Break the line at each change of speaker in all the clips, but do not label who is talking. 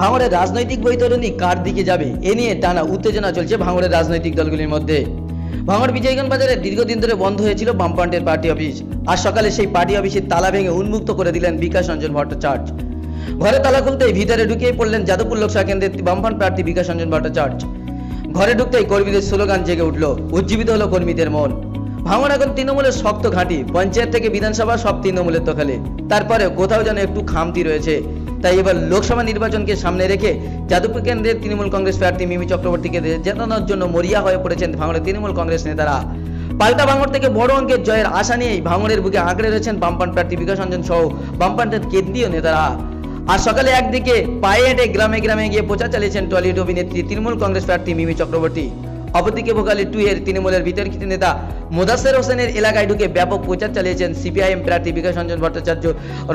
ভাঙড়ের রাজনৈতিক বৈতরণী কার দিকে যাবে? এ নিয়ে টানা উত্তেজনা চলছে ভাঙড়ের রাজনৈতিক দলগুলির মধ্যে। ভাঙড় বিজয়গঞ্জ বাজারে দীর্ঘদিন ধরে বন্ধ হয়েছিল বামফ্রন্টের পার্টি অফিস। আজ সকালে সেই পার্টি অফিসের তালা ভেঙে উন্মুক্ত করে দিলেন বিকাশ রঞ্জন ভট্টাচার্য। ঘরে তালা খুলতেই ভিতরে ঢুকিয়ে পড়লেন যাদবপুর লোকসভা কেন্দ্রের বামফ্রন্ট প্রার্থী বিকাশ রঞ্জন ভট্টাচার্য। ঘরে ঢুকতেই কর্মীদের স্লোগান জেগে উঠল, উজ্জীবিত হলো কর্মীদের মন। ভাঙন এখন তৃণমূলের শক্ত ঘাঁটি, পঞ্চায়েত থেকে বিধানসভা সব তৃণমূলের দখলে। তারপরে কোথাও যেন একটু খামতি রয়েছে। তাই এবার লোকসভা নির্বাচনকে সামনে রেখে যাদবপুর কেন্দ্রের তৃণমূল কংগ্রেস প্রার্থী মিমি চক্রবর্তীকে জেতানোর জন্য মরিয়া হয়ে পড়েছেন ভাঙড়ের তৃণমূল কংগ্রেস নেতারা। পাল্টা ভাঙড় থেকে বড় অঙ্কের জয়ের আশা নিয়েই ভাঙড়ের বুকে আঁকড়ে রয়েছেন বামপান প্রার্থী বিকাশ রঞ্জন সহ বামপান্টের কেন্দ্রীয় নেতারা। আর সকালে একদিকে পায়ে হেঁটে গ্রামে গ্রামে গিয়ে প্রচার চালিয়েছেন টলিউড অভিনেত্রী তৃণমূল কংগ্রেস প্রার্থী মিমি চক্রবর্তী। অপরদিকে ভোগালী টু এর তৃণমূলের বিতর্কিত নেতা মোদাসের হোসেনের এলাকায় ঢুকে ব্যাপক প্রচার চালিয়েছেন সিপিআইএম প্রার্থী বিকাশ রঞ্জন ভট্টাচার্য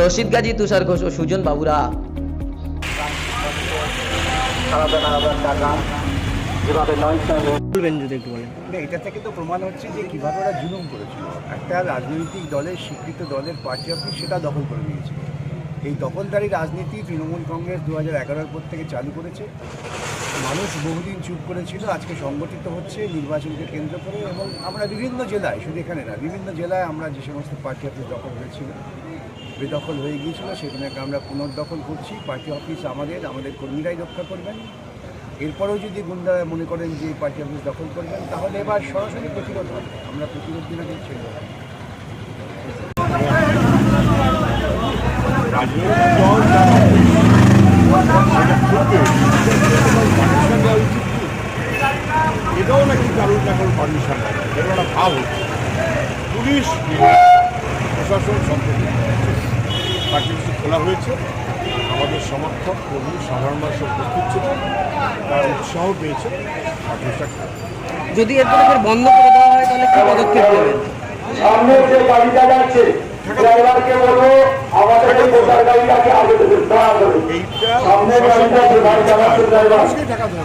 রশিদ গাজী তুষার ঘোষ ও সুজন বাবুরা।
এটা থেকে তো প্রমাণ হচ্ছে যে কীভাবে ওরা জুলুম করেছিল। একটা রাজনৈতিক দলের স্বীকৃত দলের পার্টি অফিস সেটা দখল করে নিয়েছিল এই দখলদারি রাজনীতি তৃণমূল কংগ্রেস দু হাজার এগারোর পর থেকে চালু করেছে। মানুষ বহুদিন চুপ করেছিল আজকে সংগঠিত হচ্ছে, নির্বাচনকে কেন্দ্র করে এবং আমরা বিভিন্ন জেলায়, শুধু এখানে না, বিভিন্ন জেলায় আমরা যে সমস্ত পার্টি অফিস দখল হয়েছিল, বেদখল হয়ে গিয়েছিল, সেখানে আমরা পুনর্দখল করছি, পার্টি অফিস আমাদের আমাদের কর্মীরাই রক্ষা করবেন। এরপরেও যদি গুন্ডারা মনে করেন যে পার্টি অফিস দখল করবেন, তাহলে এবার সরাসরি প্রতিরোধ হবে। আমরা প্রতিরোধ দিনে দিচ্ছি
রাজনৈতিক দল যারা সেটা করবে পারমিশন দেওয়া উচিত কি? এটাও নাকি কারোর না কারোর পারমিশন নেয় এটা একটা ভাব হচ্ছে। পুলিশ প্রশাসন সম্পর্কে অফিস খোলা হয়েছে। আমাদের সমর্থক কর্মী সাধারণ মানুষ উপস্থিত ছিল। তারা উৎসাহ পেয়েছে।
যদি এরপরে ফের বন্ধ করে দেওয়া হয় তাহলে কি পদক্ষেপ নেবেন?
সামনে যে গাড়িটা যাচ্ছে ড্রাইভারকে বলব আমাদের গাড়িটাকে আগে সামনে গাড়িটা যে গাড়ি চালাচ্ছে ড্রাইভার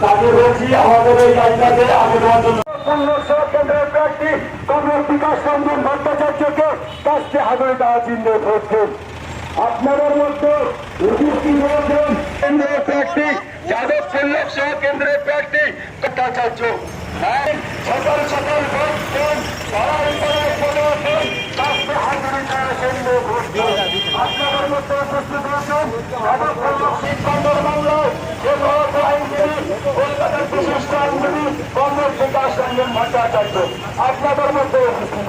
তাকে বলছি আমাদের এই গাড়িটাকে আগে দেওয়ার জন্য। আপনাদের মধ্যে কেন্দ্রের প্রার্থী যাদবপুর লোকসভা কেন্দ্রের প্রার্থী ভট্টাচার্য। হ্যাঁ, সকাল সকাল ভোট দেন পাড়ায় পাড়ায় কাজকে হাজারে করছেন আপনাদের মধ্যে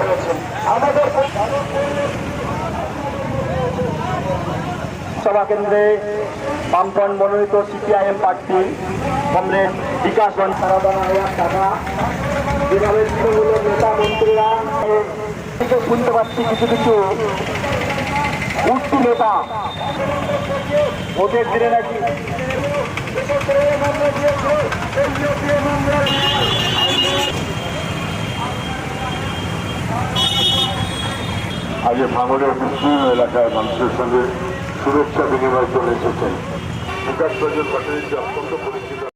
রয়েছেন কংগ্রেস আমাদের সভা কেন্দ্রে বামফ্রন্ট মনোনীত সিপিআইএম প্রার্থী কমরেড বিকাশ সারাদানা হাজার টাকা নেতা মন্ত্রীরা। শুনতে পাচ্ছি কিছু কিছু উঠতি নেতা। ভোটের দিনে নাকি
আজ ভাঙড়ের বিস্তীর্ণ এলাকায় মানুষের সঙ্গে শুভেচ্ছা বিনিময় করে এসেছেন বিকাশ ভট্টাচার্য অত্যন্ত পরিচিত